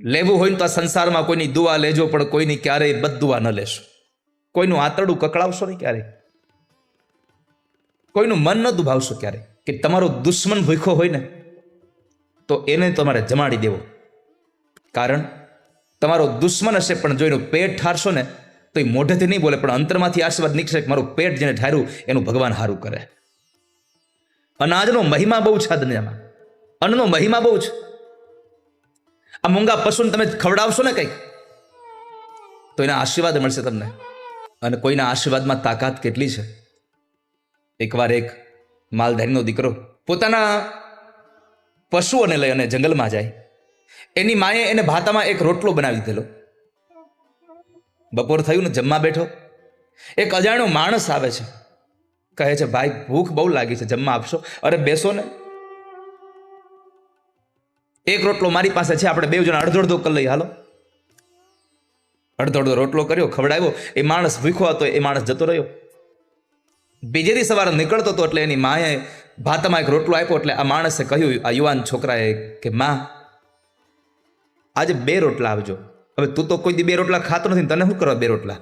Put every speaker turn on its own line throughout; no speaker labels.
લેવું હોય ને તો આ સંસારમાં કોઈની દુઆ લેજો, પણ કોઈની ક્યારેય બદુઆ ન લેશો. કોઈનું આંતરડું કકળાવશો નહીં ક્યારેય. કોઈનું મન ન દુભાવશો ક્યારે કે તમારો દુશ્મન ભૂખો હોય ને, તો એને તમારે જમાડી દેવો. કારણ, તમારો દુશ્મન હશે, પણ જો એનું પેટ ઠારશો ને, તો એ મોઢેથી નહીં બોલે, પણ અંતરમાંથી આશીર્વાદ નીકળશે કે મારું પેટ જેને ઠાર્યું, એનું ભગવાન સારું કરે. અનાજનો મહિમા બહુ છે દુનિયામાં અન્નનો મહિમા બહુ છે. આ મૂંગા પશુને તમે ખવડાવશો ને કંઈક, તો એના આશીર્વાદ મળશે તમને. અને કોઈના આશીર્વાદમાં તાકાત કેટલી છે? એકવાર એક માલધારીનો દીકરો પોતાના પશુઓને લઈ અને જંગલમાં જાય. એની માએ એને ભાતામાં એક રોટલો બનાવી દીધેલો. બપોર થયું ને જમવા બેઠો. એક અજાણ્યો માણસ આવે છે. કહે છે, ભાઈ, ભૂખ બહુ લાગી છે, જમવા આપશો? અરે, બેસો ને. એક રોટલો મારી પાસે છે, આપણે બે જણા અડધો અડધો કરી હાલો. અડધો અડધો રોટલો કર્યો, ખવડાવ્યો. એ માણસ ભૂખ્યો હતો, એ માણસ જતો રહ્યો. બીજે દી સવારે નીકળતો હતો એટલે એની માએ ભાતામાં એક રોટલો આપ્યો એટલે આ માણસે કહ્યું, આ યુવાન છોકરાએ કે, માં, આજે બે રોટલા આવજો. હવે તું તો કોઈ દી બે રોટલા ખાતો નથી, તને શું કરવા બે રોટલા?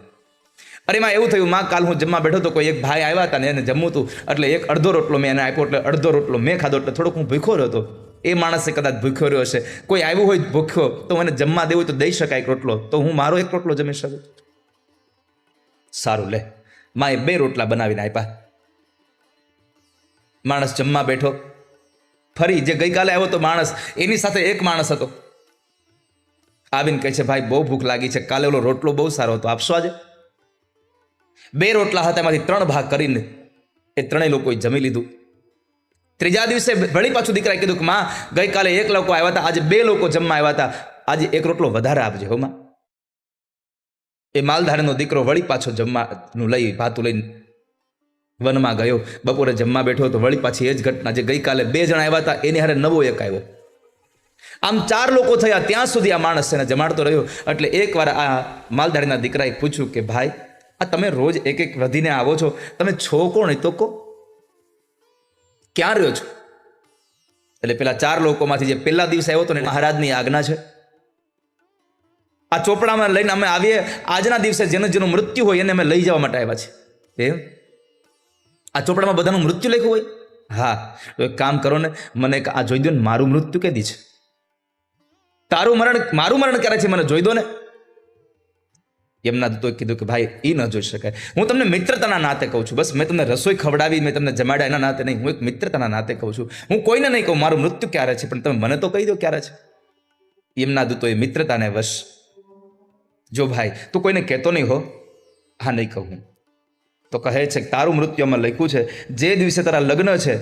અરે એમાં એવું થયું, માં, કાલ હું જમવા બેઠો તો કોઈ એક ભાઈ આવ્યા હતા ને એને જમવું હતું. એટલે એક અડધો રોટલો મેં એને આપ્યો, એટલે અડધો રોટલો મેં ખાધો, એટલે થોડોક હું ભૂખો રહ્યો હતો. એ માણસે કદાચ ભૂખ્યો રહ્યો હશે. કોઈ આવ્યું હોય ભૂખ્યો, તો મને જમવા દેવું તો દઈ શકાય એક રોટલો. તો હું મારો એક રોટલો જમી શકું? સારું, લે. માએ બે રોટલા બનાવીને આપ્યા. માણસ જમવા બેઠો. ફરી જે ગઈકાલે આવ્યો તો માણસ, એની સાથે એક માણસ હતો. આવીને કહે છે, ભાઈ, બહુ ભૂખ લાગી છે. કાલે ઓલો રોટલો બહુ સારો હતો. આપશો આજે? બે રોટલા હતા, એમાંથી ત્રણ ભાગ કરીને એ ત્રણેય લોકોએ જમી લીધું. ત્રીજા દિવસે વળી પાછું દીકરાએ કીધું કે, માં, ગઈકાલે એક લોકો આવ્યા હતા, આજે બે લોકો જમવા આવ્યા હતા. આજે એક રોટલો વધારે આપજે, હો, માં. એ માલધારીનો દીકરો વળી પાછો જમવાનું લઈ, ભાતું લઈને વનમાં ગયો. બપોરે જમવા બેઠો તો વળી પાછી એ જ ઘટના, જે ગઈકાલે બે જણા આવ્યા હતા, એની હારે નવો એક આવ્યો. આમ ચાર લોકો થયા, ત્યાં સુધી આ માણસ એને જમાડતો રહ્યો. એટલે એકવાર આ માલધારીના દીકરાએ પૂછ્યું કે, ભાઈ, આ તમે રોજ એક એક વધીને આવો છો? તમે છો કોણ એ તો કો ક્યાં રહ્યો છો? એટલે પેલા ચાર લોકોમાંથી જે પહેલા દિવસે આવ્યો હતો ને, મહારાજની આજ્ઞા છે. આ ચોપડામાં લઈને અમે આવીએ, આજના દિવસે જેનું જેનું મૃત્યુ હોય એને અમે લઈ જવા માટે આવ્યા છે એમ? આ ચોપડામાં બધાનું મૃત્યુ લખ્યું હોય? હા. તો એક કામ કરો ને, મને આ જોઈ દો ને, મારું મૃત્યુ કે દી છે. તારું મરણ, મારું મરણ ક્યારે છે, મને જોઈ દો ને. એમના દૂતોએ કીધું કે ભાઈ એ ન જોઈ શકાય. હું તમને મિત્રતાના નાતે કહું છું. બસ, મેં તમને રસોઈ ખવડાવી, મેં તમને જમાડ્યા, એના નાતે નહીં. હું એક મિત્રતાના નાતે કહું છું. હું કોઈને નહીં કહું, મારું મૃત્યુ ક્યારે છે? પણ તમે મને તો કહી દો ક્યારે છે. એમના દૂતોએ મિત્રતાને વશ. જો ભાઈ, તું કોઈને કહેતો નહીં હો, હા, નહીં કહું તો કહે છે કે, તારું અમે લખ્યું છે. જે દિવસે તારા લગ્ન છે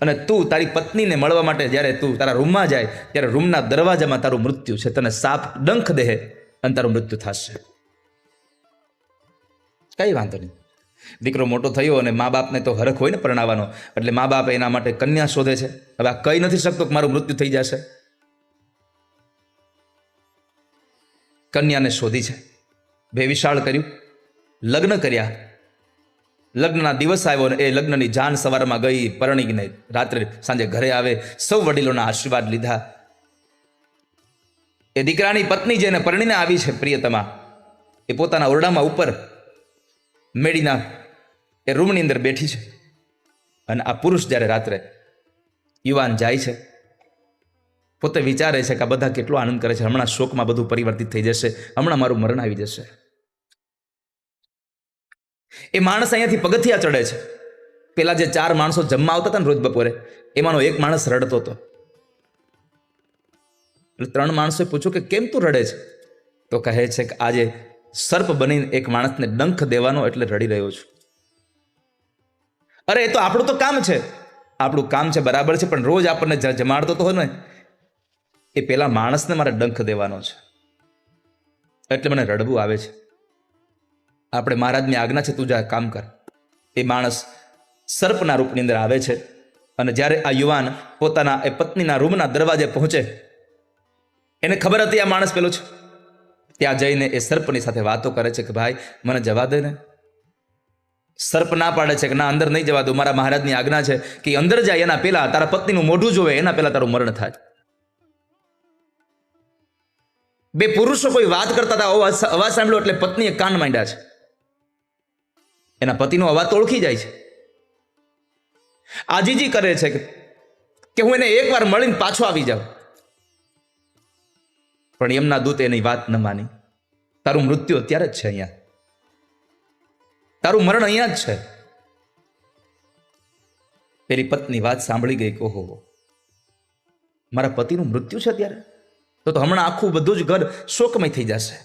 અને તું તારી પત્નીને મળવા માટે જ્યારે તું તારા રૂમમાં જાય, ત્યારે રૂમના દરવાજામાં તારું મૃત્યુ છે. તને સાપ ડંખ દેહે અને તારું મૃત્યુ થશે. કઈ વાંધો નહીં. દીકરો મોટો થયો અને મા બાપને તો હરખ હોય ને પરણાવવાનો, એટલે મા બાપ એના માટે કન્યા શોધે છે. હવે આ કહી નથી શકતો કે મારું મૃત્યુ થઈ જશે? કન્યાને શોધી છે. બે વિશાળ કર્યું. લગ્ન કર્યા. લગ્નના દિવસ આવ્યો ને એ લગ્નની જાન સવારમાં ગઈ, પરણીને રાત્રે સાંજે ઘરે આવે, સૌ વડીલોના આશીર્વાદ લીધા. એ દીકરાની પત્ની જેને પરણીને આવી છે, પ્રિયતમા, એ પોતાના ઓરડામાં ઉપર મેડીના એ રૂમની અંદર બેઠી છે. અને આ પુરુષ જ્યારે રાત્રે યુવાન જાય છે, પોતે વિચારે છે કે આ બધા કેટલો આનંદ કરે છે. હમણાં શોકમાં બધું પરિવર્તિત થઈ જશે. હમણાં મારું મરણ આવી જશે. એ માણસ અહીંયાથી પગથિયા ચડે છે. પેલા જે ચાર માણસો જમવા આવતા હતા ને રોજ બપોરે, એમાંનો એક માણસ રડતો હતો. એટલે ત્રણ માણસોએ પૂછ્યું કે કેમ તું રડે છે? તો કહે છે કે આજે સર્પ બનીને એક માણસને ડંખ દેવાનો એટલે રડી રહ્યો છું. અરે, એ તો આપણું તો કામ છે. આપણું કામ છે, બરાબર છે, પણ રોજ આપણને જમાડતો તો હોય ને. એ પેલા માણસને મારે ડંખ દેવાનો છે. એટલે મને રડવું આવે છે. આપણે મહારાજની આજ્ઞા છે, તું જા કામ કર. એ માણસ સર્પના રૂપની અંદર આવે છે અને જ્યારે આ યુવાન પોતાના એ પત્નીના રૂમના દરવાજે પહોંચે, એને ખબર હતી આ માણસ પેલો છે? ત્યાં જઈને એ સર્પની સાથે વાતો કરે છે કે, ભાઈ, મને જવા દે ને. સર્પ ના પાડે છે કે, ના, અંદર નહીં જવા દો. મારા મહારાજની આજ્ઞા છે કે અંદર જાય, એના પહેલા તારા પત્નીનું મોઢું જોવે, એના પહેલા તારું મરણ થાય. બે પુરુષો કોઈ વાત કરતા હતા, અવાજ સાંભળ્યો એટલે પત્નીએ કાન માંડ્યા છે. એના પતિનો અવાજ ઓળખી જાય છે. આજીજી કરે છે કે હું એને એકવાર મળીને પાછો આવી જાઉં. પણ એમના દૂત એની વાત ન માની. તારું મૃત્યુ અત્યારે જ છે અહીંયા. તારું મરણ અહીંયા જ છે. પેલી પત્ની વાત સાંભળી ગઈ કે, ઓહો, મારા પતિનું મૃત્યુ છે અત્યારે? તો તો હમણાં આખું બધું જ ઘર શોકમય થઈ જશે.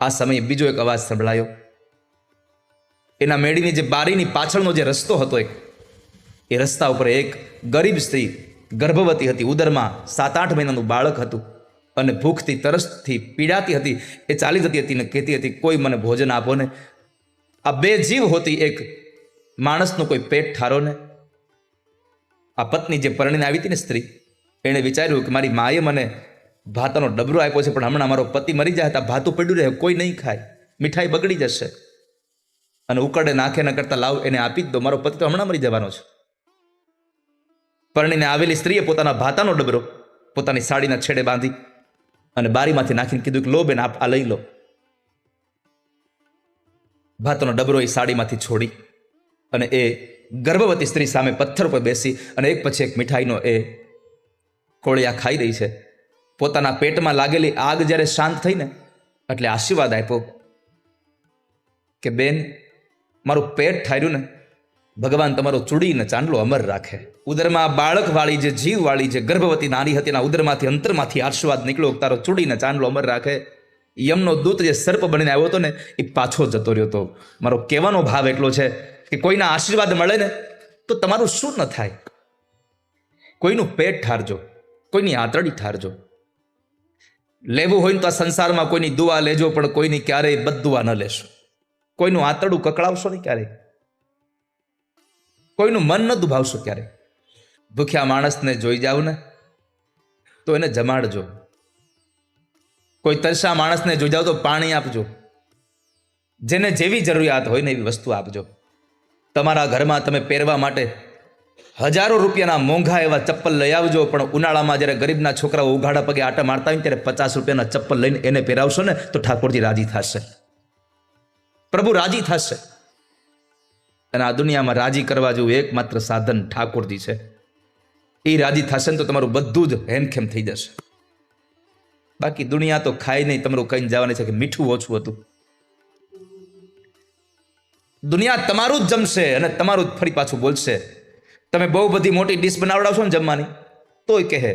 આ સમયે બીજો એક અવાજ સંભળાયો. એના મેળીની જે બારીની પાછળનો જે રસ્તો હતો એક, એ રસ્તા ઉપર એક ગરીબ સ્ત્રી ગર્ભવતી હતી. ઉદરમાં સાત આઠ મહિનાનું બાળક હતું. અને ભૂખથી તરસથી પીડાતી હતી, એ ચાલી જતી હતી ને કહેતી હતી, કોઈ મને ભોજન આપો ને. આ બે જીવ હોતી એક માણસનું કોઈ પેટ ઠારો ને, આ પત્ની જે પરણીને આવી હતી ને સ્ત્રી, એણે વિચાર્યું કે મારી માએ મને ભાતાનો ડબરો આપ્યો છે, પણ હમણાં મારો પતિ મરી જાય હતા ભાતું પડ્યું રહે, કોઈ નહીં ખાય, મીઠાઈ બગડી જશે. અને ઉકળે નાખે ન કરતા લાવ એને આપી જ દો, મારો પતિ તો હમણાં મરી જવાનો છે. પરણીને આવેલી સ્ત્રીએ પોતાના ભાતાનો ડબરો, પોતાની સાડીના છેડે બાંધી અને બારીમાંથી નાખીને કીધું કે, લો બેન, આપ આ લઈ લો. ભાતનો ડબરો એ સાડીમાંથી છોડી અને એ ગર્ભવતી સ્ત્રી સામે પથ્થર પર બેસી અને એક પછી એક મીઠાઈનો એ કોળિયા ખાઈ રહી છે. પોતાના પેટમાં લાગેલી આગ જ્યારે શાંત થઈને એટલે આશીર્વાદ આપ્યો કે, બેન, મારું પેટ ઠાર્યું ને ભગવાન તમારો ચૂડીને ચાંદલો અમર રાખે. ઉદરમાં બાળક વાળી જે જીવ વાળી જે ગર્ભવતી નારી હતી એના ઉદરમાંથી, અંતરમાંથી આશીર્વાદ નીકળ્યો તારો ચૂડીને ચાંદલો અમર રાખે. યમનો દૂત જે સર્પ બનીને આવ્યો હતો ને એ પાછો જતો રહ્યો હતો. મારો કહેવાનો ભાવ એટલો છે કે કોઈના આશીર્વાદ મળે ને, તો તમારું શું ન થાય? કોઈનું પેટ ઠારજો, કોઈની આંતરડી ઠારજો. લેવું હોય ને તો આ સંસારમાં કોઈની દુઆ લેજો, પણ કોઈની ક્યારેય બદુઆ ન લેશો. કોઈનું આંતરડું કકડાવશો નહીં ક્યારેય. કોઈનું મન ન દુભાવશો ક્યારે ભૂખ્યા માણસને જોઈ જાવ ને તો એને જમાડજો. કોઈ તરસા માણસને જોઈ જાવ તો પાણી આપજો. જેને જેવી જરૂરિયાત હોય ને એવી વસ્તુ આપજો. તમારા ઘરમાં તમે પહેરવા માટે હજારો રૂપિયાના મોંઘા એવા ચપ્પલ લઈ આવજો, પણ ઉનાળામાં જ્યારે ગરીબના છોકરાઓ ઉઘાડા પગે આટા મારતા હોય ત્યારે પચાસ રૂપિયાના ચપ્પલ લઈને એને પહેરાવશો ને, તો ઠાકોરજી રાજી થશે. પ્રભુ રાજી થશે. અને આ દુનિયામાં રાજી કરવા જેવું એકમાત્ર સાધન ઠાકોરજી છે. એ રાજી થશે ને તો તમારું બધું જ હેમખેમ થઈ જશે. બાકી દુનિયા તો ખાઈ નહીં, તમારું કઈ જવાની છે કે મીઠું ઓછું હતું. દુનિયા તમારું જ જમશે અને તમારું જ ફરી પાછું બોલશે. તમે બહુ બધી મોટી ડીશ બનાવડાવશો ને જમવાની, તોય કહે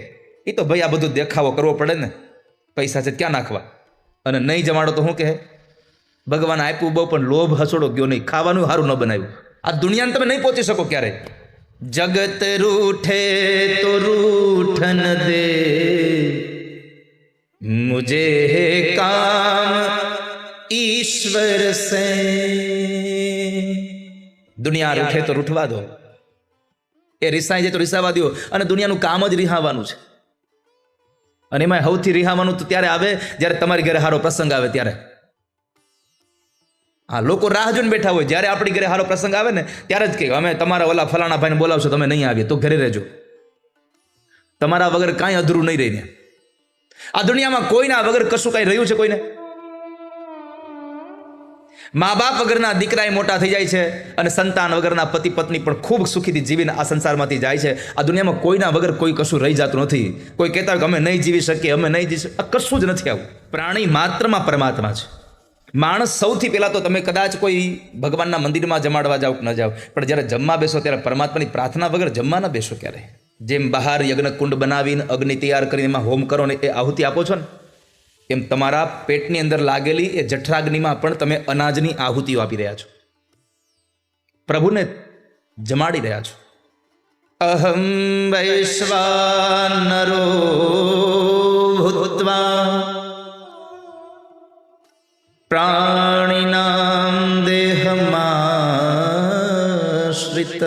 એ તો ભાઈ આ બધું દેખાવો કરવો પડે ને, પૈસા છે ક્યાં નાખવા? અને નહીં જમાડો તો શું કહે, ભગવાન આપ્યું બહુ પણ લોભ હસોડો ગયો નહીં, ખાવાનું સારું ન બનાવ્યું. આ દુનિયાને તમે નહીં પહોંચી શકો ક્યારે જગત રૂઠે તો રૂઠન દે. મુજે હે કામ ઈશ્વર સે. દુનિયા રૂઠે તો રૂઠવા દો. એ રિસાઈ જાય તો રિસાવા દો અને દુનિયાનું કામ જ રિહાવાનું છે. અને એમાં સૌથી રિહાવાનું તો ત્યારે આવે જ્યારે તમારી ઘરે સારો પ્રસંગ આવે ત્યારે. હા, લોકો રાહ જોઈને બેઠા હોય. જ્યારે આપણી ઘરે સારો પ્રસંગ આવે ને, ત્યારે જ કહે, અમે તમારા ઓલા ફલાણા ભાઈને બોલાવશો, તમે નહીં આવીએ, તો ઘરે રહેજો. તમારા વગર કાંઈ અધૂરું નહીં રહીને આ દુનિયામાં કોઈના વગર કશું કાંઈ રહ્યું છે કોઈને? મા બાપ વગરના દીકરાએ મોટા થઈ જાય છે અને સંતાન વગરના પતિ પત્ની પણ ખૂબ સુખીથી જીવીને આ સંસારમાંથી જાય છે. આ દુનિયામાં કોઈના વગર કોઈ કશું રહી જતું નથી. કોઈ કહેતા કે, અમે નહીં જીવી શકીએ, અમે નહીં જીવી શકીએ. કશું જ નથી આવું. પ્રાણી માત્રમાં પરમાત્મા છે. માણસ સૌથી પહેલાં તો તમે કદાચ કોઈ ભગવાનના મંદિરમાં જમાડવા જાઓ કે ન જાઓ, પણ જ્યારે જમવા બેસો ત્યારે પરમાત્માની પ્રાર્થના વગર જમવા ન બેસો ક્યારે? જેમ બહાર યજ્ઞકુંડ બનાવીને અગ્નિ તૈયાર કરીને એમાં હોમ કરો ને એ આહુતિ આપો છો ને? એમ તમારા પેટની અંદર લાગેલી એ જઠરાગ્નિમાં પણ તમે અનાજની આહુતિઓ આપી રહ્યા છો. પ્રભુને જમાડી રહ્યા છો. અહમ વૈશ્વાનરો ભૂત્વા પ્રાણિનામ દેહમાશ્રિત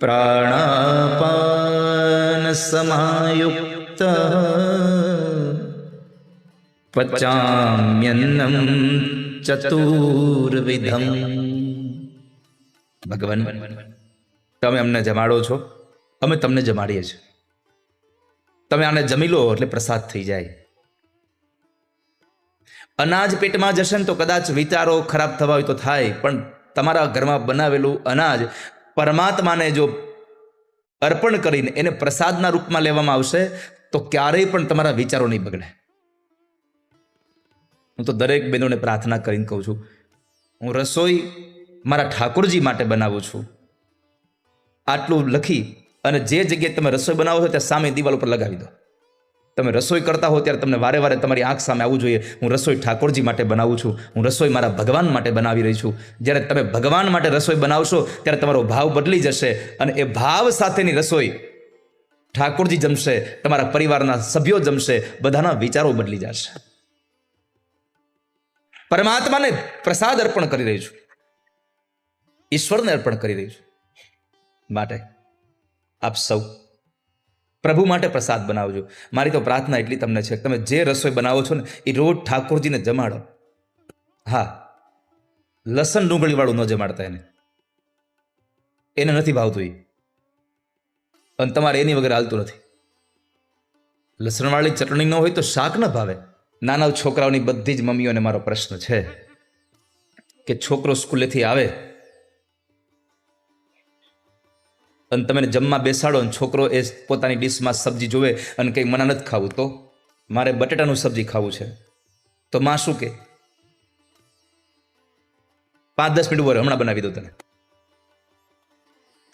પ્રાણાપાન સમાયુક્ત પચામ્યન્નમ ચતુર્વિધમ ભગવાન તમે અમને જમાડો છો? અમે તમને જમાડીએ છીએ. તમે આને જમી લો એટલે પ્રસાદ થઈ જાય. અનાજ પેટમાં જશે ને તો કદાચ વિચારો ખરાબ થવા હોય તો થાય, પણ તમારા ઘરમાં બનાવેલું અનાજ પરમાત્માને જો અર્પણ કરીને એને પ્રસાદના રૂપમાં લેવામાં આવશે, તો ક્યારેય પણ તમારા વિચારો નહીં બગડે. હું તો દરેક બહેનોને પ્રાર્થના કરીને કહું છું, હું રસોઈ મારા ઠાકોરજી માટે બનાવું છું. આટલું લખી અને જે જગ્યાએ તમે રસોઈ બનાવો છો, ત્યાં સામે દિવાલ ઉપર લગાવી દો. તમે રસોઈ કરતા હો ત્યારે તમને વારે વારે તમારી આંખ સામે આવવું જોઈએ. હું રસોઈ ઠાકોરજી માટે બનાવું છું. હું રસોઈ મારા ભગવાન માટે બનાવી રહી છું. જ્યારે તમે ભગવાન માટે રસોઈ બનાવશો, ત્યારે તમારો ભાવ બદલી જશે અને એ ભાવ સાથેની રસોઈ ઠાકોરજી જમશે, તમારા પરિવારના સભ્યો જમશે, બધાના વિચારો બદલી જશે. પરમાત્માને પ્રસાદ અર્પણ કરી રહી છું. ઈશ્વરને અર્પણ કરી રહી છું. માટે આપ સૌ પ્રભુ માટે પ્રસાદ બનાવજો. મારી તો પ્રાર્થના એટલી તમને છે તમે જે રસોઈ બનાવો છો ને, એ રોજ ઠાકોરજીને જમાડો. હા. લસણ ડુંગળીવાળું ન જમાડતા એને. એને નથી ભાવતું એ અને તમારે એની વગર હાલતું નથી. લસણવાળી ચટણી ન હોય તો શાક ન ભાવે. નાના છોકરાઓની બધી જ મમ્મીઓને મારો પ્રશ્ન છે કે છોકરો સ્કૂલેથી આવે અને તમે જમવા બેસાડો અને છોકરો એ પોતાની ડીશમાં સબ્જી જોવે અને કંઈ મને નથી ખાવું. તો મારે બટેટાનું સબ્જી ખાવું છે. તો માં શું કે પાંચ દસ મિનિટ ઉપર હમણાં બનાવી દો તને.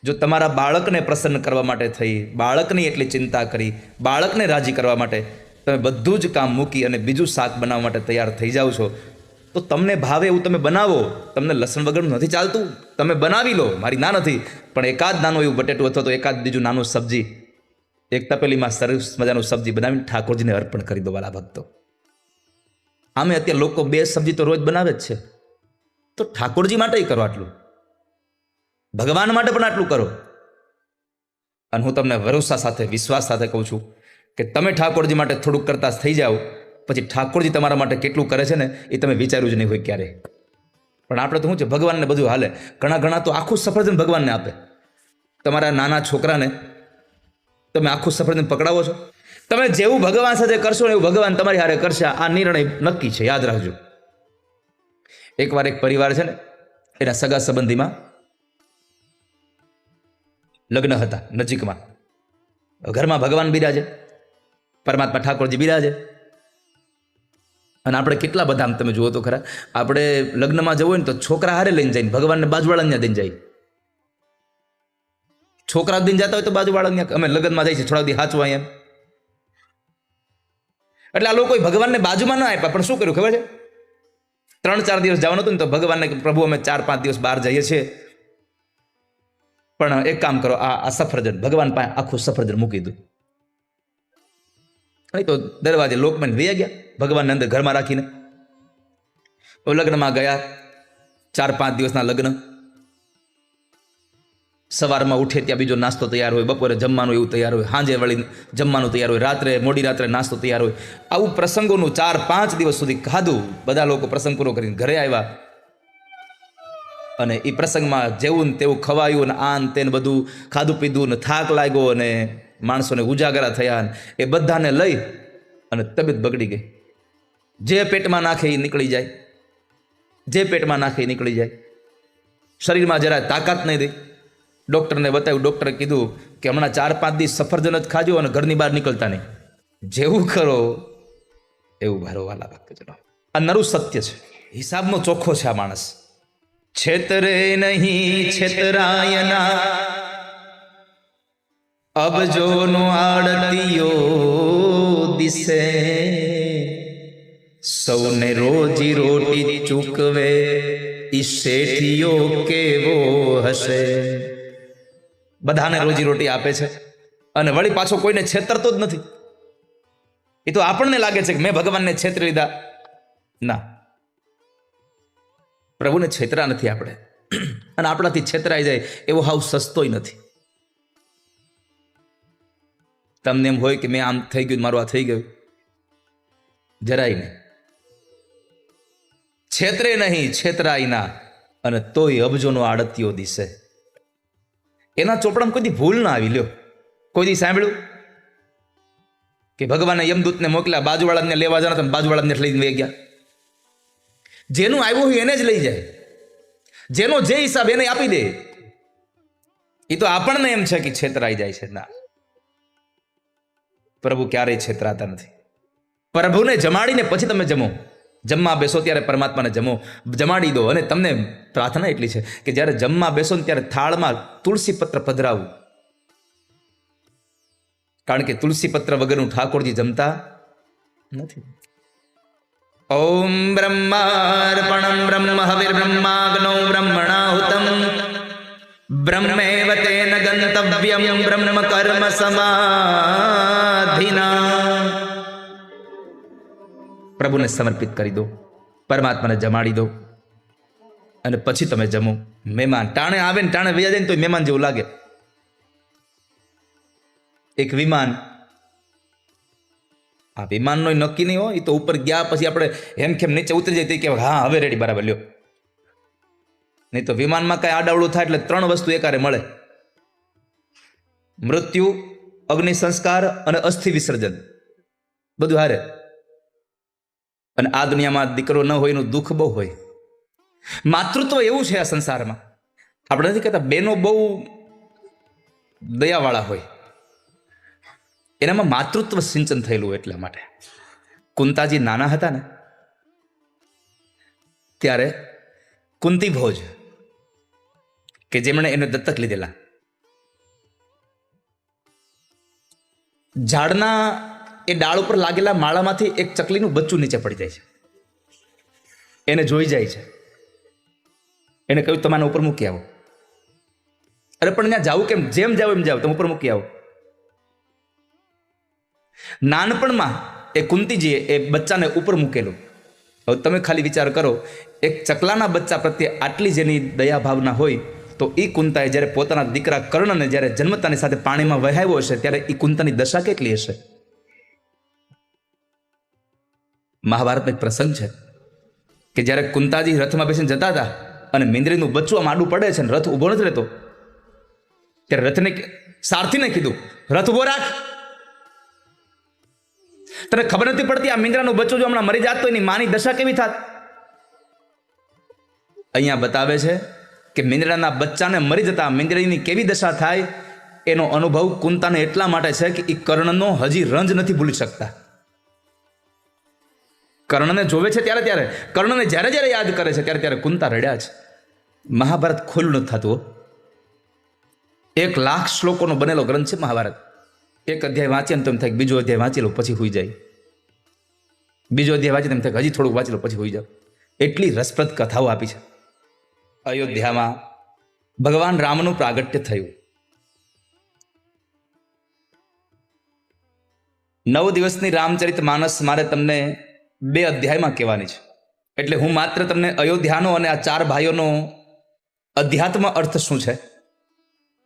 જો તમારા બાળકને પ્રસન્ન કરવા માટે થઈ, બાળકની એટલી ચિંતા કરી, બાળકને રાજી કરવા માટે તમે બધું જ કામ મૂકી અને બીજું શાક બનાવવા માટે તૈયાર થઈ જાઓ છો તો તમને ભાવે એવું તમે બનાવો. તમને લસણ વગરનું નથી ચાલતું. તમે બનાવી લો. મારી ના નથી. પણ એકાદ નાનું એવું બટેટું અથવા તો એકાદ બીજું નાનું સબ્જી, એક તપેલીમાં સરસ મજાનું સબ્જી બનાવીને ઠાકોરજીને અર્પણ કરી દો વાલા ભક્તો. આમે અત્યારે લોકો બે સબ્જી તો રોજ બનાવે જ છે. તો ઠાકોરજી માટે કરો આટલું. ભગવાન માટે પણ આટલું કરો. અને હું તમને ભરોસા સાથે, વિશ્વાસ સાથે કહું છું કે તમે ઠાકોરજી માટે થોડુંક કરતા થઈ જાઓ. પછી ઠાકોરજી તમારા માટે કેટલું કરે છે ને એ તમે વિચાર્યું જ નહીં હોય ક્યારે. પણ આપણે તો શું છે, ભગવાનને બધું હાલે. ઘણા ઘણા તો આખું સફરજન ભગવાનને આપે. તમારા નાના છોકરાને તમે આખું સફરજન પકડાવો છો? તમે જેવું ભગવાન સાથે કરશો ને એવું ભગવાન તમારી હારે કરશે. આ નિર્ણય નક્કી છે, યાદ રાખજો. એકવાર એક પરિવાર છે ને, એના સગા સંબંધીમાં લગ્ન હતા નજીકમાં. ઘરમાં ભગવાન બિરાજે, પરમાત્મા ઠાકોરજી બિરાજે. અને આપણે કેટલા બધા આમ તમે જુઓ તો ખરા. આપણે લગ્નમાં જવું હોય ને તો છોકરા હારે લઈને જાય ભગવાનને બાજુવાળા ત્યાં દઈને જાય. છોકરા દિન જતા હોય તો બાજુવાળા ત્યાં અમે લગ્નમાં જઈએ છે, થોડા દી હાચવા એમ એટલે આ લોકો ભગવાનને બાજુમાં ના આપ્યા, પણ શું કર્યું ખબર છે? ત્રણ ચાર દિવસ જવાનું હતું ને તો ભગવાનને પ્રભુ અમે ચાર પાંચ દિવસ બહાર જઈએ છીએ. પણ એક કામ કરો, આ સફરજન, ભગવાન પાસે આખું સફરજન મૂકી દઉં નહીં તો દરવાજે લોકમેન વૈયા ગયા, ભગવાનને અંદર ઘરમાં રાખીને. લગ્નમાં ગયા, ચાર પાંચ દિવસના લગ્ન. સવારમાં ઉઠે ત્યાં બીજો નાસ્તો તૈયાર હોય, બપોરે જમવાનું એવું તૈયાર હોય, સાંજે વળી જમવાનું તૈયાર હોય, રાત્રે, મોડી રાત્રે નાસ્તો તૈયાર હોય. આવું પ્રસંગોનું ચાર પાંચ દિવસ સુધી ખાધું. બધા લોકો પ્રસંગ પૂરો કરીને ઘરે આવ્યા. અને એ પ્રસંગમાં જેવું ને તેવું ખવાયું ને આન તેને બધું ખાધું પીધું ને થાક લાગ્યો અને માણસોને ઉજાગરા થયા એ બધાને લઈ અને તબિયત બગડી ગઈ. જે પેટમાં નાખે એ નીકળી જાય. જે પેટમાં નાખે એ નીકળી જાય. શરીરમાં જરા તાકાત નહીં રહી ડૉક્ટરને બતાવ્યું, ડૉક્ટરે કીધું કે હમણાં ચાર પાંચ દિવસ સફરજન જ ખાજો અને ઘરની બહાર નીકળતા નહીં. જેવું કરો, એવું ભારો વાલા ભક્તજનો આ નરું સત્ય છે. હિસાબનો ચોખ્ખો છે આ માણસ. છેતરે નહીં છેતરાયના. અબજોનો આડતીયો દિશે સૌને રોજી રોટી ચૂકવે ઈ શેઠિયો કેવો હશે બધાને રોજી રોટી આપે છે અને વળી પાછો કોઈને છેતરતો જ નથી એ તો આપણને લાગે છે કે મેં ભગવાનને છેતરી લીધા ના પ્રભુને છેતરા નથી આપણે અને આપણાથી છેતરાઈ જાય એવો હાવ સસ્તોય નથી। તમને એમ હોય કે મેં આમ થઈ ગયું મારું આ થઈ ગયું. જરાય નહીં. છેતરે નહીં, છેતરાય ના. અને તોય અબજોનો આડતીઓ દિશે. એના ચોપડામાં કોઈ ભૂલ ના આવી, લ્યો. કોઈ દી સાંભળ્યું? કે ભગવાને યમદૂતને મોકલ્યા, બાજુવાળાને લેવા જણા તમે બાજુવાળાને લઈને વહી ગયા. જેનું આવ્યું હોય એને જ લઈ જાય. જેનો જે હિસાબ એને આપી દે. એ તો આપણને એમ છે કે છેતરાઈ જાય છે. ના. પ્રભુ ક્યારેય છેતરાતા નથી. પ્રભુને જમાડીને પછી તમે જમો. જમવા બેસો ત્યારે પરમાત્માને જમો. જમાડી દો અને તમને પ્રાર્થના એટલી છે કે જ્યારે જમવા બેસો ને ત્યારે થાળમાં તુલસી પત્ર પધરાવું. કારણ કે તુલસી પત્ર વગરનું ઠાકોરજી જમતા નથી. ઓમ બ્રહ્માર્પણમ બ્રહ્મ હવિર બ્રહ્માગ્નો બ્રહ્મણાહુતમ. બ્રહ્મેવ તેન ગંતવ્યમ બ્રહ્મ કર્મ સમાધિના પ્રભુને સમર્પિત કરી દો પરમાત્માને જમાડી દો અને પછી તમે જમો મહેમાન ટાણે આવે ને ટાણે વૈયા જાય ને તો મહેમાન જેવું લાગે એક વિમાન આ વિમાનનો નક્કી નહીં હોય એ તો ઉપર ગયા પછી આપણે એમ કેમ નીચે ઉતરી જાય તે કે હા હવે રેડી બરાબર લ્યો નહીં તો વિમાનમાં કાંઈ આડાવડું થાય એટલે ત્રણ વસ્તુ એકારે મળે મૃત્યુ અગ્નિ સંસ્કાર અને અસ્થિ વિસર્જન. બધું હારે. અને આ દુનિયામાં દીકરો ન હોય એનું દુઃખ બહુ હોય. માતૃત્વ એવું છે આ સંસારમાં. આપણે નથી કહેતા બેનો બહુ દયાવાળા હોય. એનામાં માતૃત્વ સિંચન થયેલું એટલા માટે. કુંતાજી નાના હતા ને, ત્યારે કુંતી ભોજ કે જેમણે એને દત્તક લીધેલા. ઝાડના એ ડાળ ઉપર લાગેલા માળામાંથી એક ચકલીનું બચ્ચું નીચે પડી જાય છે. એને જોઈ જાય છે. એને કહ્યું તમારા ઉપર મૂકી આવો. અરે, પણ ત્યાં જાવું કેમ? જેમ જાવ એમ જાવ. તમે ઉપર મૂકી આવો. નાનપણમાં એ કુંતીજીએ એ બચ્ચાને ઉપર મૂકેલું. હવે તમે ખાલી વિચાર કરો, એક ચકલાના બચ્ચા પ્રત્યે આટલી જેની દયા ભાવના હોય તો એ કુંતાએ જ્યારે પોતાના દીકરા કર્ણને જ્યારે જન્મતાની સાથે પાણીમાં વહાવ્યો છે ત્યારે એ કુંતાની દશા કેટલી હશે? મહાભારતનો એક પ્રસંગ છે કે જ્યારે કુંતાજી રથમાં બેસીને જતા હતા અને મિંદ્રીનું બચ્ચું આડું પડે છે ને રથ ઊભો નથી રહેતો, ત્યારે રથને સારથીને કીધું, રથ ઊભો રાખ. તને ખબર નથી પડતી આ મિંદ્રાનું બચ્ચું જો હમણાં મરી જાત તો એની માની દશા કેવી થાત? અહીંયા બતાવે છે કે મીંદડાના બચ્ચાને મરી જતા મિંદ્રીની કેવી દશા થાય, એનો અનુભવ કુંતાને એટલા માટે છે કે એ કર્ણનો હજી રંજ નથી ભૂલી શકતા. કર્ણને જોવે છે ત્યારે ત્યારે. કર્ણને જ્યારે જ્યારે યાદ કરે છે ત્યારે ત્યારે કુંતા રડ્યા છે મહાભારત ખોલું નથી થતું એક લાખ શ્લોકોનો બનેલો ગ્રંથ છે મહાભારત. એક અધ્યાય વાંચીએ ને તેમ થાય બીજો અધ્યાય વાંચી લો પછી હોઈ જાય. બીજો અધ્યાય વાંચી તેમ થાય હજી થોડુંક વાંચી લો પછી હોઈ જાવ. એટલી રસપ્રદ કથાઓ આપી છે. અયોધ્યામાં ભગવાન રામનું પ્રાગટ્ય થયું. નવ દિવસની રામચરિત માનસ મારે તમને બે અધ્યાયમાં કહેવાની છે. એટલે હું માત્ર તમને અયોધ્યાનો અને આ ચાર ભાઈઓનો અધ્યાત્મ અર્થ શું છે?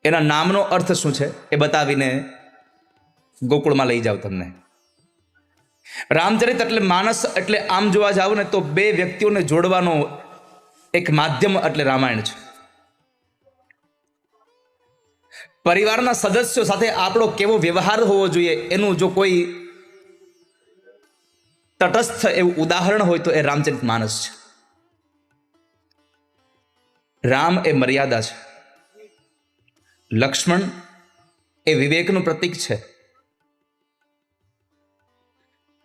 એના નામનો અર્થ શું છે? એ બતાવીને ગોકુળમાં લઈ જાઉં તમને. રામચરિત એટલે માનસ એટલે આમ જોવા જાવ ને તો બે વ્યક્તિઓને જોડવાનો એક માધ્યમ એટલે રામાયણ છે. પરિવારના સદસ્યો સાથે આપણો કેવો વ્યવહાર હોવો જોઈએ એનું જો કોઈ તટસ્થ એવું ઉદાહરણ હોય તો એ રામચરિત માનસ છે. રામ એ મર્યાદા છે. લક્ષ્મણ એ વિવેકનું પ્રતીક છે.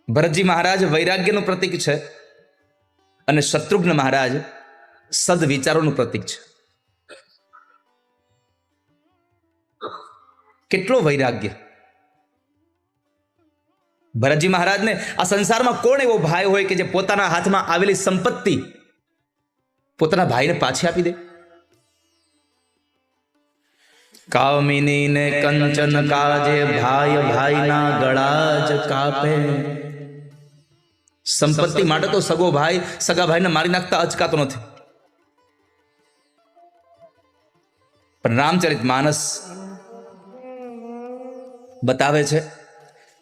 ભરતજી મહારાજ વૈરાગ્યનું પ્રતીક છે. અને શત્રુઘ્ન મહારાજ સદવિચારોનું પ્રતીક છે. કેટલો વૈરાગ્ય. ભરતજી મહારાજને આ સંસારમાં કોણ એવો ભાઈ હોય કે જે પોતાના હાથમાં આવેલી સંપત્તિ પોતાના ભાઈને પાછી આપી દે? કામિની ને કંચન કાજે ભાઈ ભાઈના ગળા જ કાપે. સંપત્તિ માટે તો સગો ભાઈ સગા ભાઈને મારી નાખતા અચકાતો નથી. પણ રામચરિત માનસ બતાવે છે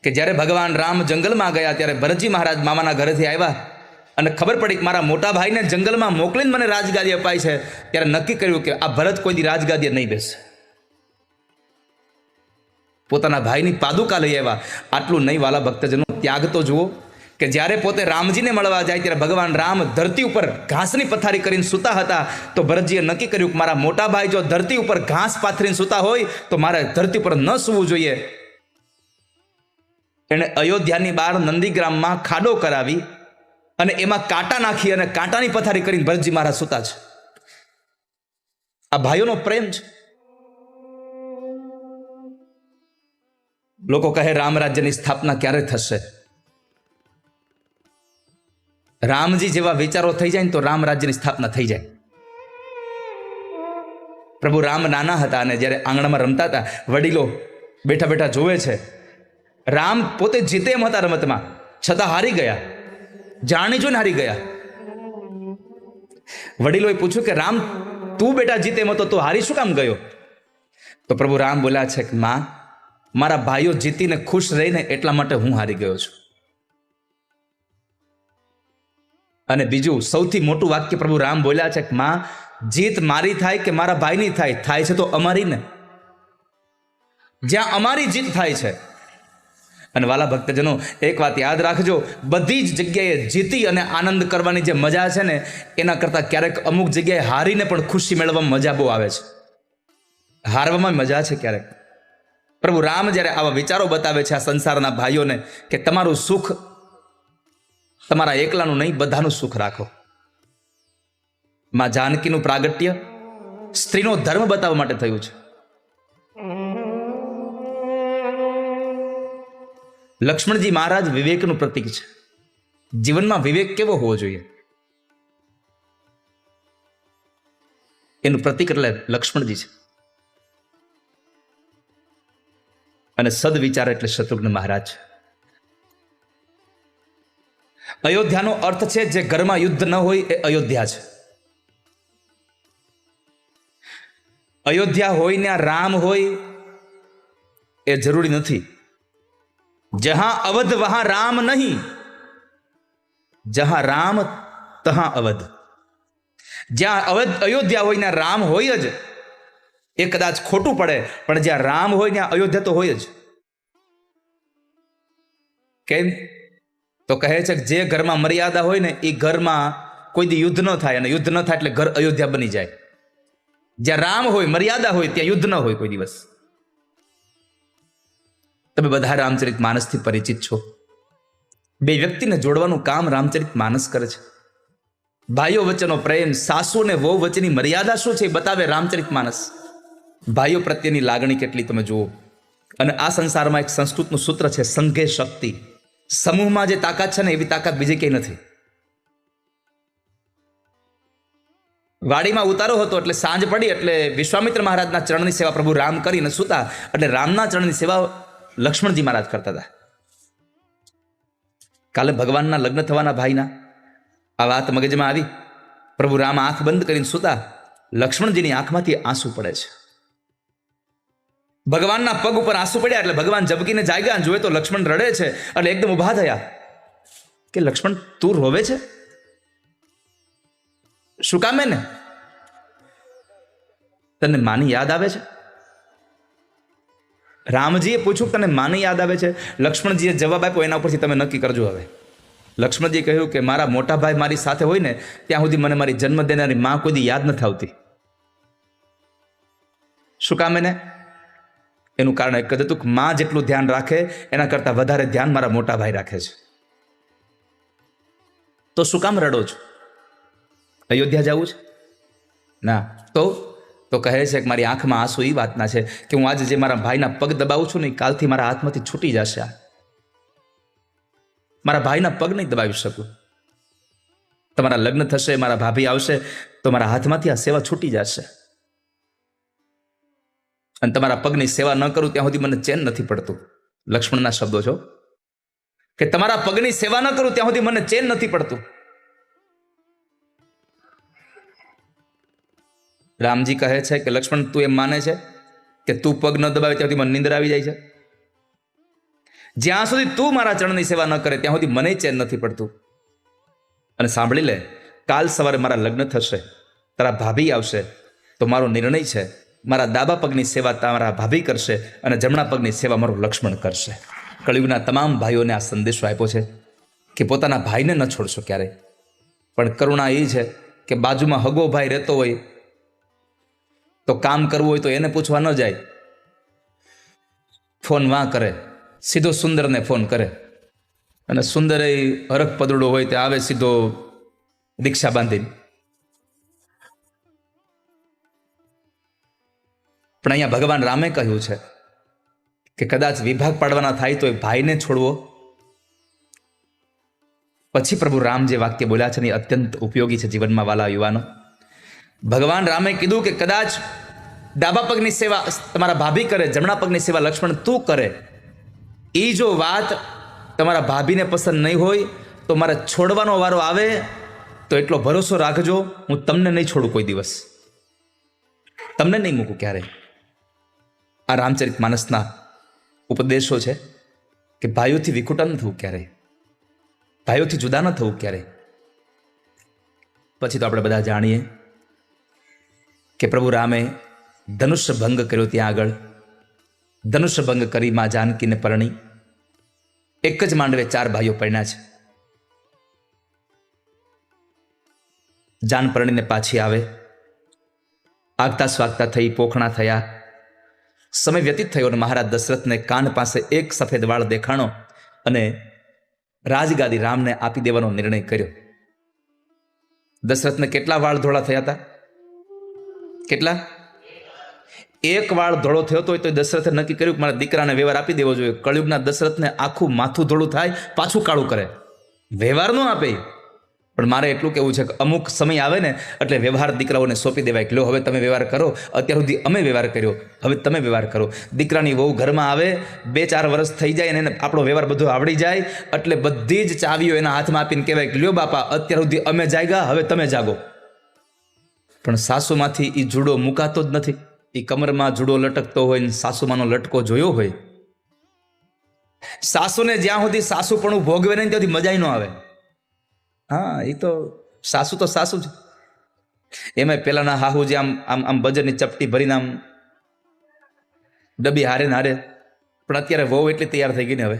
કે જ્યારે ભગવાન રામ જંગલમાં ગયા ત્યારે ભરતજી મહારાજ મામાના ઘરેથી આવ્યા અને ખબર પડી કે મારા મોટા ભાઈને જંગલમાં મોકલીને મને રાજગાદી અપાઈ છે, ત્યારે નક્કી કર્યું કે આ ભરત કોઈ દી રાજગાદીએ નહીં બેસે. પોતાના ભાઈની પાદુકા લઈ આવ્યા. આટલું નહીં વાલા ભક્તજનો, ત્યાગ તો જુઓ. કે જ્યારે પોતે રામજીને મળવા જાય ત્યારે ભગવાન રામ ધરતી ઉપર ઘાસની પથારી કરીને સૂતા હતા, તો ભરતજીએ નક્કી કર્યું કે મારા મોટા ભાઈ જો ધરતી ઉપર ઘાસ પાથરીને સૂતા હોય, તો મારે ધરતી ઉપર ન સૂવું જોઈએ. એણે અયોધ્યાની બહાર નંદીગ્રામમાં ખાડો કરાવી અને એમાં કાંટા નાખી અને કાંટાની પથારી કરીને ભરતજી મહારાજ સૂતા છે આ ભાઈઓનો પ્રેમ છે. લોકો કહે રામ રાજ્યની સ્થાપના ક્યારે થશે? રામજી જેવા વિચારો થઈ જાય ને તો રામ રાજ્યની સ્થાપના થઈ જાય. પ્રભુ રામ નાના હતા અને જ્યારે આંગણામાં રમતા હતા, વડીલો બેઠા બેઠા જોવે છે, રામ પોતે જીતે એમ હતા રમતમાં, છતાં હારી ગયા જાણી જોઈને હારી ગયા. વડીલોએ પૂછ્યું કે, રામ, તું બેટા જીતે એમ હતો, તો હારી શું કામ ગયો? તો પ્રભુ રામ બોલ્યા છે કે, માં, મારા ભાઈઓ જીતીને ખુશ રહીને એટલા માટે હું હારી ગયો છું. અને બીજું સૌથી મોટું વાક્ય પ્રભુ રામ બોલ્યા છે કે, માં, જીત મારી થાય કે મારા ભાઈની થાય? થાય છે તો અમારી ને જ્યાં અમારી જીત થાય છે. અને વાલા ભક્તજનો, એક વાત યાદ રાખજો, બધી જ જગ્યાએ જીતી અને આનંદ કરવાની જે મજા છે ને, એના કરતાં ક્યારેક અમુક જગ્યાએ હારીને પણ ખુશી મેળવવામાં મજા બહુ આવે છે. હારવામાં મજા છે ક્યારેક. પ્રભુ રામ જ્યારે આવા વિચારો બતાવે છે આ સંસારના ભાઈઓને કે તમારું સુખ તમારા એકલાનું નહીં, બધાનું સુખ રાખો. માં જાનકીનું પ્રાગટ્ય સ્ત્રીનો ધર્મ બતાવવા માટે થયું છે. લક્ષ્મણજી મહારાજ વિવેકનું પ્રતીક છે. જીવનમાં વિવેક કેવો હોવો જોઈએ? એનું પ્રતીક એટલે લક્ષ્મણજી છે. અને સદવિચાર એટલે શત્રુઘ્ન મહારાજ અયોધ્યાનો અર્થ છે, જે ઘરમાં યુદ્ધ ન હોય એ અયોધ્યા છે અયોધ્યા હોય ને રામ હોય એ જરૂરી નથી. જહા અવધ, વહાં રામ નહીં. જહાં રામ, તહાં અવધ. જ્યાં અવધ અયોધ્યા હોય ને રામ હોય જ, એ કદાચ ખોટું પડે, પણ જ્યાં રામ હોય ત્યાં અયોધ્યા તો હોય જ. કેમ? તો કહે છે કે જે ઘરમાં મર્યાદા હોય ને એ ઘરમાં કોઈ દી યુદ્ધ ન થાય અને યુદ્ધ ન થાય એટલે ઘર અયોધ્યા બની જાય. જ્યાં રામ હોય, મર્યાદા હોય, ત્યાં યુદ્ધ ન હોય કોઈ દિવસ. તમે બધા રામચરિત માનસથી પરિચિત છો. બે વ્યક્તિને જોડવાનું કામ રામચરિત માનસ કરે છે. ભાઈઓ વચ્ચેનો પ્રેમ, સાસુ અને વહુ વચ્ચેની મર્યાદા શું છે એ બતાવે રામચરિત માનસ. ભાઈઓ પ્રત્યેની લાગણી કેટલી તમે જુઓ. અને આ સંસારમાં એક સંસ્કૃતનું સૂત્ર છે, સંઘે શક્તિ. સમૂહમાં જે તાકાત છે ને, એવી તાકાત બીજી કંઈ નથી. વાડીમાં ઉતારો હતો એટલે સાંજ પડી એટલે વિશ્વામિત્ર મહારાજના ચરણની સેવા પ્રભુ રામ કરીને સૂતા એટલે રામના ચરણની સેવા લક્ષ્મણજી મહારાજ કરતા હતા. કાલે ભગવાનના લગ્ન થવાના ભાઈના. આ વાત મગજમાં આવી. પ્રભુ રામ આંખ બંધ કરીને સૂતા. લક્ષ્મણજીની આંખમાંથી આંસુ પડે છે. ભગવાનના પગ ઉપર આંસુ પડ્યા એટલે ભગવાન જબકીને જાગ્યા જોયે તો લક્ષ્મણ રડે છે એટલે એકદમ ઊભા થયા. કે લક્ષ્મણ, તું રોવે છે? શું કામે ને તને માની યાદ આવે છે? રામજીએ પૂછ્યું તને માની યાદ આવે છે? લક્ષ્મણજીએ જવાબ આપ્યો, એના ઉપરથી તમે નક્કી કરજો હવે. લક્ષ્મણજીએ કહ્યું કે મારા મોટા ભાઈ મારી સાથે હોય ને, ત્યાં સુધી મને મારી જન્મ દેનારી માં કોઈ યાદ નથી આવતી. શું કામ એને? એનું કારણ એક જ હતું કે માં જેટલું ધ્યાન રાખે, એના કરતાં વધારે ધ્યાન મારા મોટા ભાઈ રાખે છે. તો શું કામ રડો છો? અયોધ્યા જવું છે? ના. તો? તો કહે છે કે મારી આંખમાં આંસુ એ વાતના છે કે હું આજે જે મારા ભાઈના પગ દબાવું છું ને કાલથી મારા હાથમાંથી છૂટી જશે આ. મારા ભાઈના પગ નહીં દબાવી શકું. તમારા લગ્ન થશે, મારા ભાભી આવશે, તો મારા હાથમાંથી આ સેવા છૂટી જશે. અને તમારા પગની સેવા ન કરું ત્યાં સુધી મને ચેન નથી પડતું. લક્ષ્મણના શબ્દો છો? કે તમારા પગની સેવા ન કરું ત્યાં સુધી મને ચેન નથી પડતું? રામજી કહે છે કે લક્ષ્મણ, તું એમ માને છે કે તું પગ ન દબાવે ત્યાં સુધી મને નિંદર આવી જાય છે? જ્યાં સુધી તું મારા ચરણની સેવા ન કરે ત્યાં સુધી મને ચેન નથી પડતું. અને સાંભળી લે, કાલ સવારે મારા લગ્ન થશે, તારા ભાભી આવશે, તો મારો નિર્ણય છે મારા ડાબા પગની સેવા તમારા ભાભી કરશે અને જમણા પગની સેવા મારું લક્ષ્મણ કરશે. કળિયુગના તમામ ભાઈઓને આ સંદેશો આપ્યો છે કે પોતાના ભાઈને ન છોડશો ક્યારેય. પણ કરુણા એ છે કે બાજુમાં હગો ભાઈ રહેતો હોય તો કામ કરવું હોય તો એને પૂછવા ન જાય. ફોન વાં કરે, સીધો સુંદરને ફોન કરે. અને સુંદર એ હરખ પદડો હોય તે આવે સીધો દીક્ષા બાંધીને. પણ અહીંયા ભગવાન રામે કહ્યું છે કે કદાચ વિભાગ પાડવાના થાય તો એ ભાઈને છોડવો. પછી પ્રભુ રામ જે વાક્ય બોલ્યા છે ને અત્યંત ઉપયોગી છે જીવનમાં વાલા યુવાનો. ભગવાન રામે કીધું કે કદાચ ડાબા પગની સેવા તમારા ભાભી કરે, જમણા પગની સેવા લક્ષ્મણ તું કરે. એ જો વાત તમારા ભાભીને પસંદ નહીં હોય, તો મારે છોડવાનો વારો આવે, તો એટલો ભરોસો રાખજો, હું તમને નહીં છોડું કોઈ દિવસ. તમને નહીં મૂકું ક્યારે આ રામચરિત માનસના ઉપદેશો છે કે ભાઈઓથી વિખુટા ન થવું ક્યારેય. ભાઈઓથી જુદા ન થવું ક્યારેય. પછી તો આપણે બધા જાણીએ કે પ્રભુ રામે ધનુષ્ય ભંગ કર્યો ત્યાં આગળ. ધનુષ્ય ભંગ કરી માં જાનકીને પરણી. એક જ માંડવે ચાર ભાઈઓ પરણ્યા છે. જાન પરણીને પાછી આવે. આગતા સ્વાગતા થઈ, પોખણા થયા. સમય વ્યતીત થયો અને મહારાજ દશરથને કાન પાસે એક સફેદ વાળ દેખાણો અને રાજગાદી રામને આપી દેવાનો નિર્ણય કર્યો. દશરથને કેટલા વાળ ધોળા થયા હતા? કેટલા? એક વાળ ધોળો થયો તો તો દશરથે નક્કી કર્યું કે મારા દીકરાને વ્યવહાર આપી દેવો જોઈએ. કળિયુગના દશરથને આખું માથું ધોળું થાય, પાછું કાળું કરે. વ્યવહાર ન આપે. પણ મારે એટલું કેવું છે કે અમુક સમય આવે ને, એટલે વ્યવહાર દીકરાઓને સોંપી દેવાય કે લો, હવે તમે વ્યવહાર કરો, અત્યાર સુધી અમે વ્યવહાર કર્યો, હવે તમે વ્યવહાર કરો. દીકરાની વહુ ઘરમાં આવે, બે ચાર વર્ષ થઈ જાય અને એને આપણો વ્યવહાર બધો આવડી જાય, એટલે બધી જ ચાવીઓ એના હાથમાં આપીને કહેવાય કે લ્યો બાપા, અત્યાર સુધી અમે જાગ્યા હવે તમે જાગો. પણ સાસુમાંથી એ જુડો મુકાતો જ નથી. એ કમરમાં જુડો લટકતો હોય ને સાસુમાનો લટકો જોયો હોય. સાસુને જ્યાં સુધી સાસુ પણ ભોગવે નહીં ત્યાંથી મજા ન આવે. હા એ તો સાસુ તો સાસુ છે એમાં પેલાના હાહુ જે આમ આમ આમ બજરની ચપટી ભરીને આમ ડબી હારે હારે. પણ અત્યારે વહુ એટલી તૈયાર થઈ ગઈ ને હવે.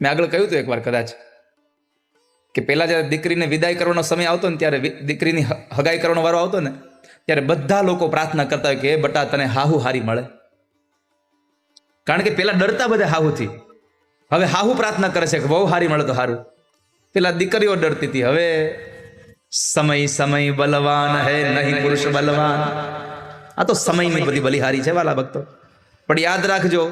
મેં આગળ કહ્યું હતું એકવાર કદાચ, કે પહેલાં જ્યારે દીકરીને વિદાય કરવાનો સમય આવતો ને ત્યારે દીકરીની હગાઈ કરવાનો વારો આવતો ને, ત્યારે બધા લોકો પ્રાર્થના કરતા હોય કે બટા, તને હાહુ હારી મળે. કારણ કે પેલા ડરતા બધા હાહુથી. હવે હાહુ પ્રાર્થના કરે છે કે બહુ હારી મળે તો સારું પેલા દીકરીઓ ડરતી હતી હવે સમય સમય બલવાન હે નહીં પુરુષ બલવાન. આ તો સમયની બધી બલિહારી છે વાલા ભક્તો. પણ યાદ રાખજો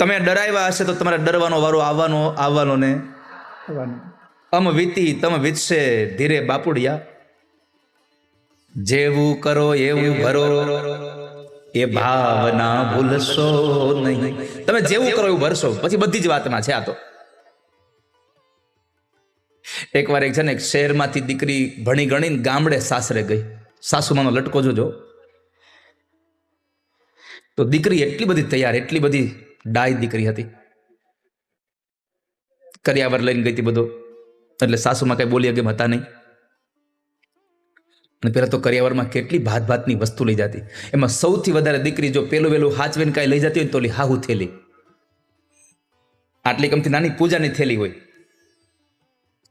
તમે ડરાવ્યા હશે તો તમારે ડરવાનો વારો આવવાનો આવવાનો ને. અમ વીતી તમ વીતશે ધીરે બાપુડિયા. જેવું કરો એવું ભરો. એ ભાવના ભૂલશો નહીં. તમે જેવું કરો એવું ભરશો. પછી બધી જ વાતમાં છે આ તો. એકવાર એક છે ને શહેરમાંથી દીકરી ભણી ગણીને ગામડે સાસરે ગઈ. સાસુમાનો લટકો જોજો. તો દીકરી એટલી બધી તૈયાર એટલી બધી ડાય દીકરી હતી. કર્યાવર લઈને ગઈ હતી બધો. એટલે સાસુમાં કઈ બોલી અગેમ હતા નહીં. અને પહેલાં તો કરિયાવરમાં કેટલી ભાત ભાતની વસ્તુ લઈ જતી. એમાં સૌથી વધારે દીકરી જો પેલું વેલું હાચવીને કાંઈ લઈ જતી હોય તો ઓલી હાહુ થેલી. આટલી કમથી નાની પૂજાની થેલી હોય.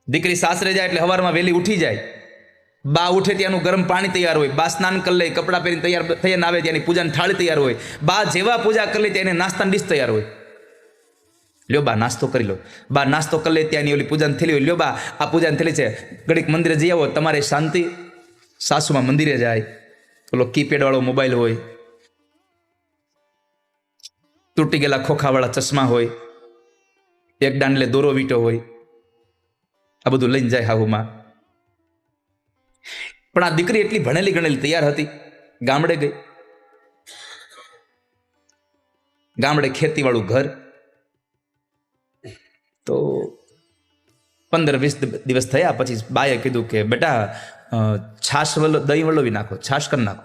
દીકરી સાસરે જાય એટલે હવારમાં વહેલી ઉઠી જાય. બા ઉઠે ત્યાંનું ગરમ પાણી તૈયાર હોય. બા સ્નાન કરી લે, કપડાં પહેરીને તૈયાર થઈને આવે ત્યાંની પૂજાની થાળી તૈયાર હોય. બા જેવા પૂજા કરી લે ત્યાં એને નાસ્તાની ડીશ તૈયાર હોય. લ્યો બા, નાસ્તો કરી લો. બા, નાસ્તો કરી લે, ત્યાંની ઓલી પૂજાની થેલી હોય. લ્યો બા, આ પૂજાની થેલી છે. ઘડીક મંદિરે જઈ આવો, તમારે શાંતિ સાસુમાં મંદિરે જાય ઓલો કીપેડ વાળો મોબાઈલ હોય, તૂટી ગયેલા ખોખાવાળા ચશ્મા હોય, એક દાંડલે દોરો વીટો હોય, આ બધું લઈને જાય હાહુમાં. પણ આ દીકરી એટલી ભણેલી ગણેલી તૈયાર હતી, ગામડે ગઈ. ગામડે ખેતીવાળું ઘર. તો પંદર વીસ દિવસ થયા, પછી બાએ કીધું કે, બેટા છાશ વલ્લો દહીં વલોવી નાખો, છાશ કરી નાખો.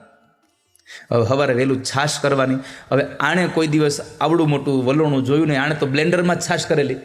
હવે સવારે વહેલું છાશ કરવાની. હવે આણે કોઈ દિવસ આવડું મોટું વલોણું જોયું નહીં, આણે તો બ્લેન્ડરમાં છાશ કરેલી.